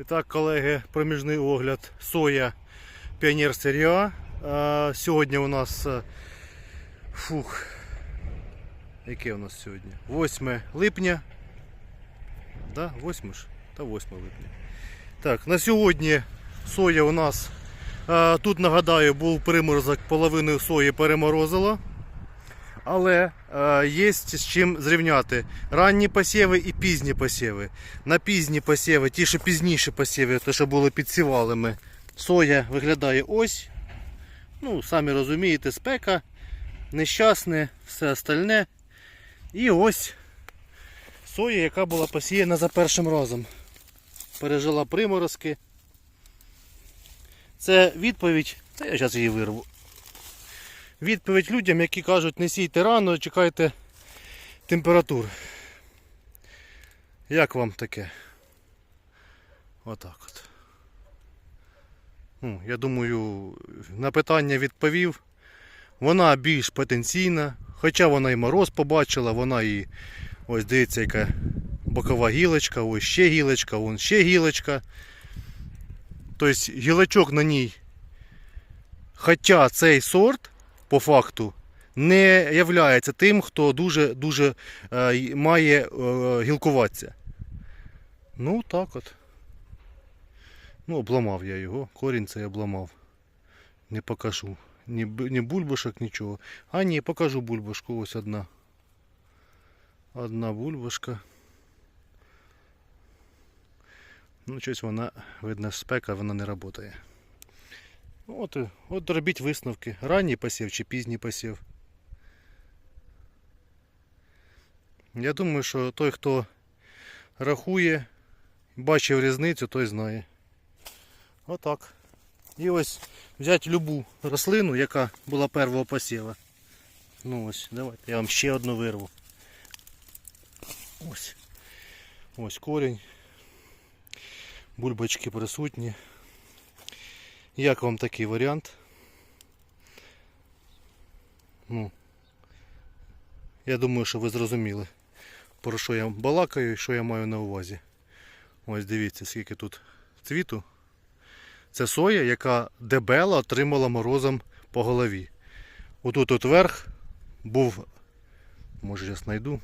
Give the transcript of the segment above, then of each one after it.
І так, колеги, проміжний огляд соя Піонер Серія. А, Сьогодні у нас е, фух. Яке у нас сьогодні? 8 липня. Да, 8 ж? Та 8 липня. Так, на сьогодні соя у нас. е, Тут нагадаю, був приморозок, половину сої переморозило. Але е, є з чим зрівняти ранні посіви і пізні посіви. На пізні посіви, ті, що пізніші посіви, те, що були під сівалами, соя виглядає ось. Ну, самі розумієте, спека, нещасне, все остальне. І ось соя, яка була посіяна за першим разом. Пережила приморозки. Це відповідь. Та я зараз її вирву. Відповідь людям, які кажуть, не сійте рано, чекайте температур. Як вам таке? Отак от. Ну, я думаю, на питання відповів. Вона більш потенційна, хоча вона і мороз побачила, вона і ось дивіться, яка бокова гілочка, ось ще гілочка, вон ще гілочка. Тобто гілочок на ній. Хоча цей сорт по факту не являється тим, хто дуже-дуже е, має е, гілкуватися. Ну, так от. Ну, обламав я його, корінь цей обламав. Не покажу. Ні, ні бульбашок, нічого. А ні, покажу бульбашку. Ось одна. Одна бульбашка. Ну, щось вона, видно, спека, вона не працює. От, і- от робіть висновки. Ранній посів чи пізній посів. Я думаю, що той, хто рахує, бачив різницю, той знає. Отак. І ось взяти любу рослину, яка була первого посіва. Ну ось, давайте я вам ще одну вирву. Ось. Ось корінь. Бульбочки присутні. Як вам такий варіант? Ну, я думаю, що ви зрозуміли, про що я балакаю і що я маю на увазі. Ось дивіться, скільки тут цвіту. Це соя, яка дебела отримала морозом по голові. Отут от верх був. Може я знайду?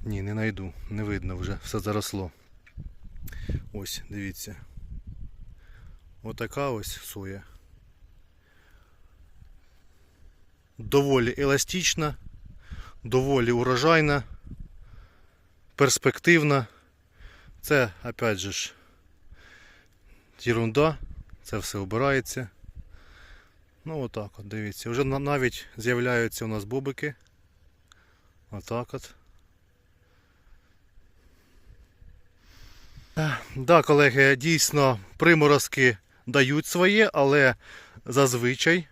Ні, не знайду. Не видно вже, все заросло. Ось, дивіться. Отака ось соя. Доволі еластична, доволі урожайна, перспективна. Це, опять же ж, ерунда, це все обирається. Ну отак от, дивіться. Вже навіть з'являються у нас бобики. Отак от. Так, да, колеги, дійсно приморозки дають своє, але зазвичай,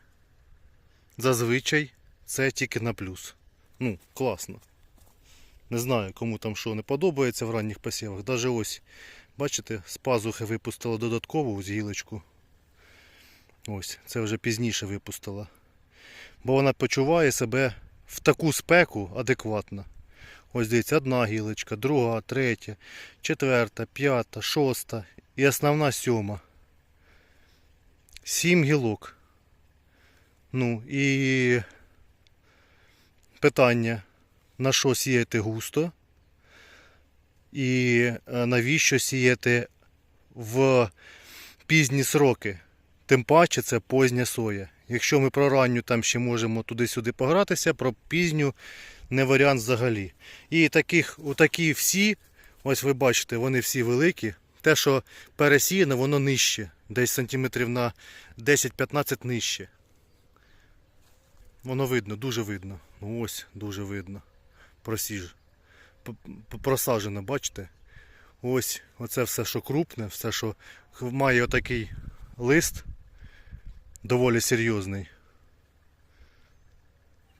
зазвичай це тільки на плюс. Ну, класно. Не знаю, кому там що не подобається в ранніх посівах. Даже ось, бачите, з пазухи випустила додаткову ось гілочку. Ось, це вже пізніше випустила. Бо вона почуває себе в таку спеку адекватно. Ось дивіться, одна гілочка, друга, третя, четверта, п'ята, шоста і основна сьома. Сім гілок. Ну і питання, на що сіяти густо і е, навіщо сіяти в пізні сроки. Тим паче це позня соя. Якщо ми про ранню там ще можемо туди-сюди погратися, про пізню не варіант взагалі. І таких, отакі всі, ось ви бачите, вони всі великі. Те, що пересіяно, воно нижче. Десь сантиметрів на 10-15 нижче. Воно видно, дуже видно. Ну ось, дуже видно. Просіж. П- п- Просаджено, бачите? Ось, оце все, що крупне, все, що має отакий лист, доволі серйозний,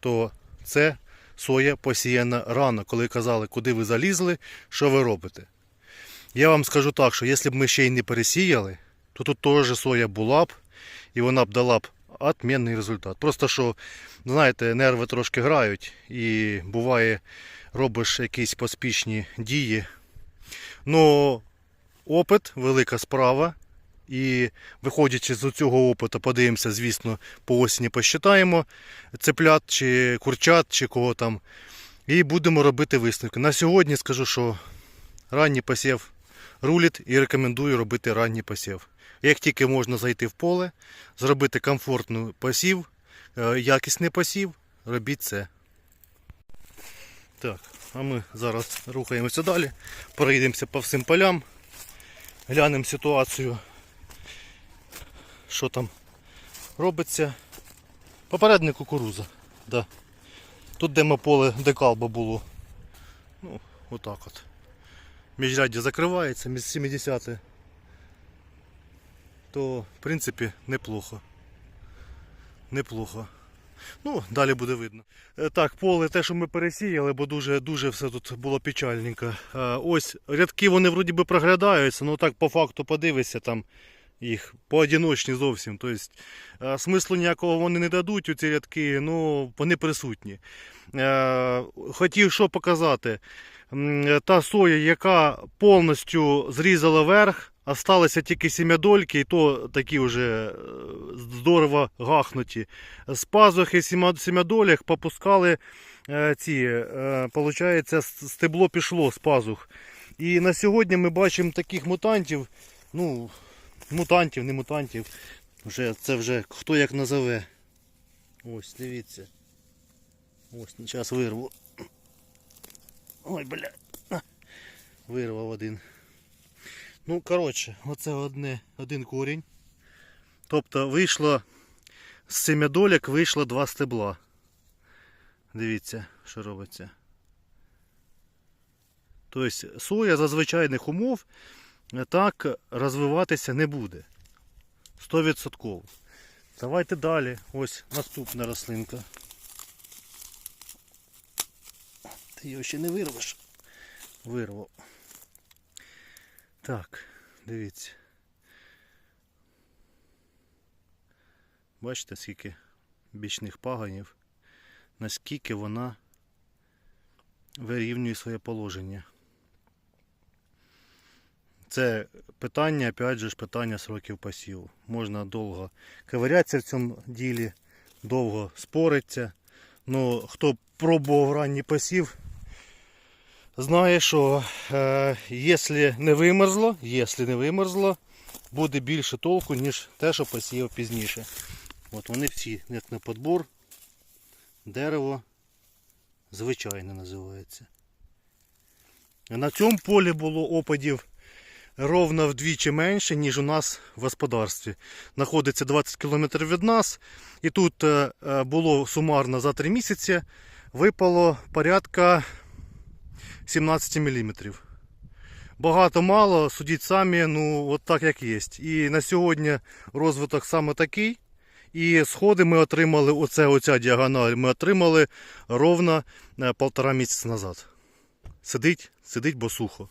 то це соя посіяна рано, коли казали, куди ви залізли, що ви робите. Я вам скажу так, що якщо б ми ще й не пересіяли, то тут теж соя була б, і вона б дала б отмінний результат. Просто що, знаєте, нерви трошки грають, і буває, робиш якісь поспішні дії. Ну, опит, велика справа. І виходячи з цього опиту, подивимося, звісно, по осені посчитаємо цеплят чи курчат, чи кого там. І будемо робити висновки. На сьогодні скажу, що ранній посів рулить і рекомендую робити ранній посів. Як тільки можна зайти в поле, зробити комфортний посів, е, якісний посів, робіть це. Так, а ми зараз рухаємося далі, проїдемося по всім полям, глянемо ситуацію, що там робиться. Попередник кукуруза. Да. Тут ми поле декалба було. Ну, отак от. Міжряддя закривається, між 70 то в принципі неплохо. Неплохо. Ну, далі буде видно. Е, Так, поле те, що ми пересіяли, бо дуже дуже все тут було печальненько. Е, Ось рядки вони вроді би проглядаються, ну так по факту подивишся там їх поодіночні зовсім. Тобто смислу ніякого вони не дадуть у ці рядки, ну вони присутні. Е, Хотів що показати. Та соя, яка повністю зрізала верх, осталися тільки сім'ядольки, і то такі вже е, здорово гахнуті. З пазухи сім'ядолях попускали е, ці, с- стебло пішло з пазух. І на сьогодні ми бачимо таких мутантів, ну, мутантів, не мутантів. Вже, це вже хто як назове. Ось, дивіться. Ось, зараз вирву. Ой, бля. Вирвав один. Ну, коротше, оце одне, один корінь. Тобто вийшло з семядоляк вийшло два стебла. Дивіться, що робиться. Тобто соя за звичайних умов так розвиватися не буде. 100%. Давайте далі. Ось наступна рослинка. Ти його ще не вирвеш. Вирвав. Так, дивіться. Бачите, скільки бічних паганів, наскільки вона вирівнює своє положення. Це питання, опять же питання сроків посіву. Можна довго ковирятися в цьому ділі, довго спориться. Ну, хто пробував ранній посів, знає, що е, якщо не вимерзло, якщо не вимерзло, буде більше толку, ніж те, що посіяв пізніше. От вони всі, як на подбор, дерево звичайне називається. На цьому полі було опадів ровно вдвічі менше, ніж у нас в господарстві. Знаходиться 20 км від нас. І тут е, е, було сумарно за 3 місяці випало порядка 17 мм. Багато мало, судіть самі, ну от так як є. І на сьогодні розвиток саме такий. І сходи ми отримали, оце, оця діагональ, ми отримали ровно е, полтора місяця назад. Сидить, сидить, бо сухо.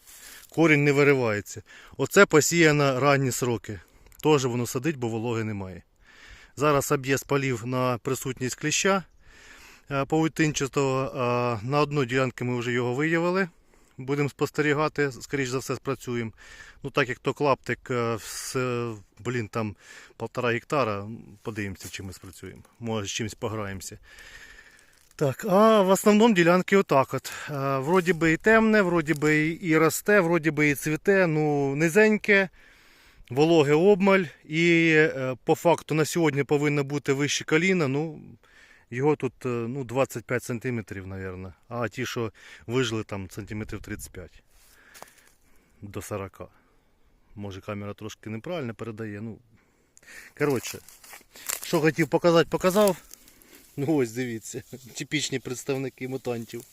Корінь не виривається. Оце посіяно ранні сроки. Теж воно сидить, бо вологи немає. Зараз об'єз полів на присутність кліща е. Е, На одну ділянку ми вже його виявили. Будемо спостерігати, скоріш за все, спрацюємо. Ну, так як то клаптик, е, блін, там полтора гектара, подивимося, чим ми спрацюємо. Може, з чимось пограємося. Так, а в основному ділянки отак от. Е, Вроді би і темне, вроді би і- і росте, вроді би і цвіте, ну низеньке, вологе обмаль. І е, по факту на сьогодні повинно бути вище коліна. Ну, його тут е, ну, 25 см, мабуть. А ті, що вижили там сантиметрів 35 до 40. Може камера трошки неправильно передає. Ну, коротше, що хотів показати, показав. Ну ось дивіться, типічні представники мутантів.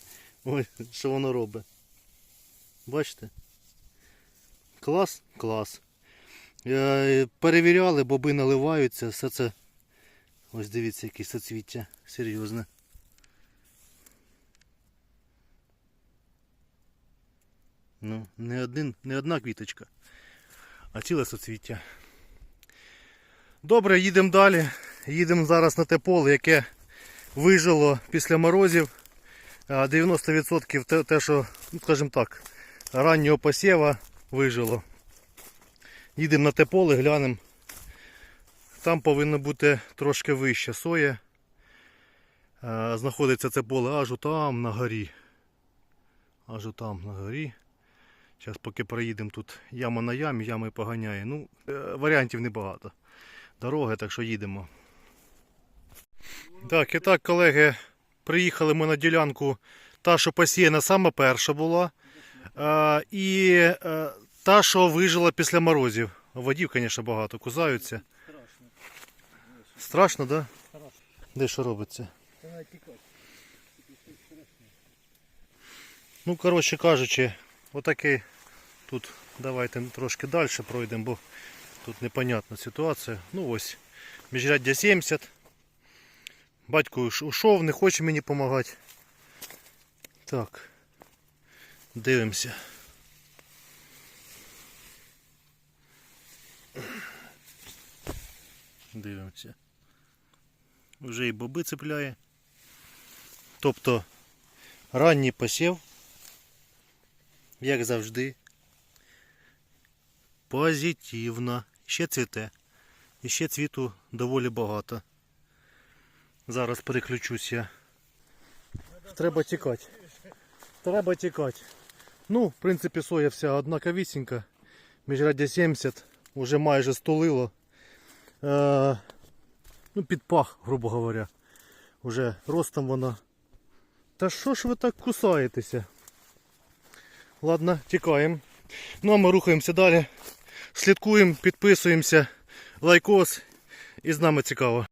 Ось, що воно робить. Бачите? Клас? Клас. Е, Перевіряли, боби наливаються, все це. Ось дивіться, яке соцвіття. Серйозне. Ну, не, один, не одна квіточка, а ціле соцвіття. Добре, їдемо далі. Їдемо зараз на те поле, яке вижило після морозів. 90% те, те, що, ну, скажімо так, раннього посєва вижило. Їдемо на те поле, глянемо. Там повинно бути трошки вище соя. Е, Знаходиться це поле аж там на горі. Аж там на горі. Зараз поки проїдемо тут яма на ямі, ями поганяє. Ну, е, варіантів небагато. Дороги, так що їдемо. Так, і так, колеги, приїхали ми на ділянку, та, що посіяна сама перша була. Е, і та, що вижила після морозів. Водів, звісно, багато, кузаються. Страшно. Так? Да? Де що робиться? Ну, коротше кажучи, отакий тут давайте трошки далі пройдемо, бо тут непонятна ситуація. Ну ось, міжряддя 70. Батько уш- ушов, не хоче мені допомагати. Так. Дивимося. Дивимося. Вже і боби цепляє. Тобто ранній посів, як завжди. Позитивно. Ще цвіте. І ще цвіту доволі багато. Зараз переключусь я. Треба тікати. Треба тікати. Ну, в принципі, соя вся однаковісінька. Міжряддя 70. Уже майже столило. Ну, під пах, грубо говоря. Уже ростом вона. Та що ж ви так кусаєтеся? Ладно, тікаємо. Ну а ми рухаємося далі. Слідкуємо, підписуємося, лайкос. І з нами цікаво.